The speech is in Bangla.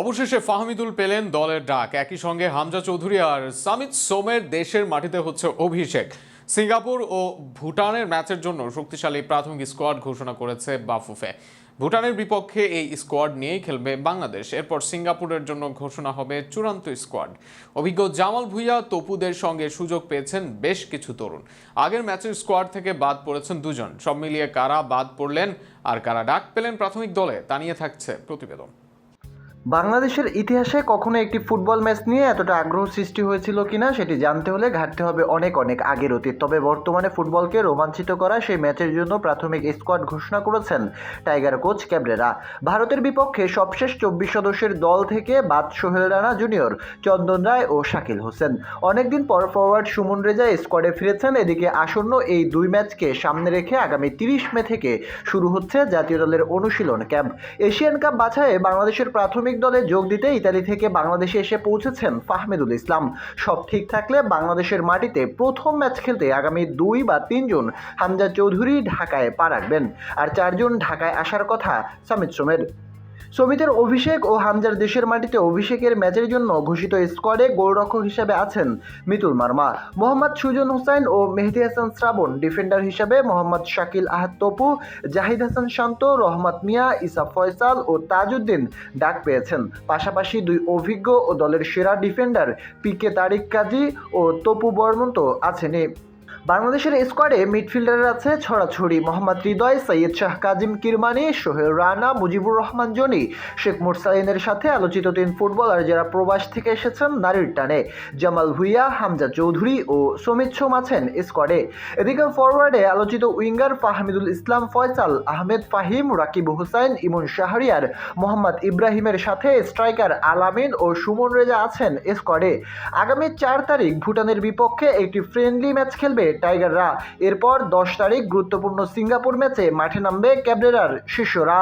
অবশেষে ফাহমিদুল পেলেন দলের ডাক। একই সঙ্গে হামজা চৌধুরী আর সামিত সোমের দেশের মাটিতে হচ্ছে অভিষেক। সিঙ্গাপুর ও ভুটানের ম্যাচের জন্য শক্তিশালী প্রাথমিক স্কোয়াড ঘোষণা করেছে বাফুফে। ভুটানের বিপক্ষে এই স্কোয়াড নিয়েই খেলবে বাংলাদেশ। এরপর সিঙ্গাপুরের জন্য ঘোষণা হবে চূড়ান্ত স্কোয়াড। অভিজ্ঞ জামাল ভুইয়া তপুদের সঙ্গে সুযোগ পেয়েছেন বেশ কিছু তরুণ। আগের ম্যাচের স্কোয়াড থেকে বাদ পড়েছেন দুজন। সব মিলিয়ে কারা বাদ পড়লেন আর কারা ডাক পেলেন প্রাথমিক দলে তা নিয়ে থাকছে প্রতিবেদন। বাংলাদেশের ইতিহাসে কখনো একটি ফুটবল ম্যাচ নিয়ে এতটা আগ্রহ সৃষ্টি হয়েছিল কিনা সেটি জানতে হলে ঘাটতে হবে অনেক অনেক আগের অতীত। তবে বর্তমানে ফুটবলকে রোমাঞ্চিত করা সেই ম্যাচের জন্য প্রাথমিক স্কোয়াড ঘোষণা করেছেন টাইগার কোচ ক্যাবরেরা। ভারতের বিপক্ষে সবশেষ চব্বিশ সদস্যের দল থেকে বাদ সোহেল রানা জুনিয়র, চন্দন রায় ও শাকিল হোসেন। অনেকদিন পর ফরওয়ার্ড সুমন রেজা স্কোয়াডে ফিরেছেন। এদিকে আসন্ন এই দুই ম্যাচকে সামনে রেখে আগামী তিরিশ মে থেকে শুরু হচ্ছে জাতীয় দলের অনুশীলন ক্যাম্প। এশিয়ান কাপ বাছাইয়ে বাংলাদেশের প্রাথমিক দলে যোগ দিতে ইতালি থেকে বাংলাদেশে এসে পৌঁছেছেন ফাহমেদুল ইসলাম। সব ঠিক থাকলে বাংলাদেশের মাটিতে প্রথম ম্যাচ খেলতে আগামী দুই বা তিন জুন হামজা চৌধুরী ঢাকায় পা রাখবেন। আর চারজন ঢাকায় আসার কথা সামিত সোমের। সমিতের অভিষেক ও হামজার দেশের মাটিতে অভিষেকের ম্যাচের জন্য ঘোষিত স্কোয়াডে গোলরক্ষক হিসেবে আছেন মিতুল মার্মা। মোহাম্মদ সুজন হোসেন ও মেহেদি হাসান শ্রাবণ ডিফেন্ডার হিসেবে মোহাম্মদ শাকিল আহাদ তপু, জাহিদ হাসান শান্ত, রহমত মিয়া, ইসা ফয়সাল ও তাজউদ্দিন ডাক পেয়েছেন। পাশাপাশি দুই অভিজ্ঞ ও দলের সেরা defender P K Tariq Kazi ও তপু বর্মন তো আছেনই। বাংলাদেশের স্কোয়াডে মিডফিল্ডার আছে ছড়াছড়ি। মোহাম্মদ হৃদয়, সৈয়দ শাহ কাজিম কিরমানি, সোহেল রানা, মুজিবুর রহমান, জনি। শেখ মুরসালিনের সাথে আলোচিত তিন ফুটবলার যারা প্রবাস থেকে এসেছেন নারীর টানে। জামাল ভুইয়া, হামজা চৌধুরী ও সমিত সোম আছেন স্কোয়াডে। এদিকে ফরওয়ার্ডে আলোচিত উইঙ্গার ফাহমিদুল ইসলাম, ফয়সাল আহমেদ, ফাহিম, রাকিব হুসাইন, ইমন শাহরিয়ার, মোহাম্মদ ইব্রাহিমের সাথে স্ট্রাইকার আলামিন ও সুমন রেজা আছেন স্কোয়াডে। আগামী চার তারিখ ভুটানের বিপক্ষে একটি ফ্রেন্ডলি ম্যাচ খেলবে টাইগাররা। এরপর দশ তারিখ গুরুত্বপূর্ণ সিঙ্গাপুর ম্যাচে মাঠে নামবে ক্যাবরেরার শিষ্যরা।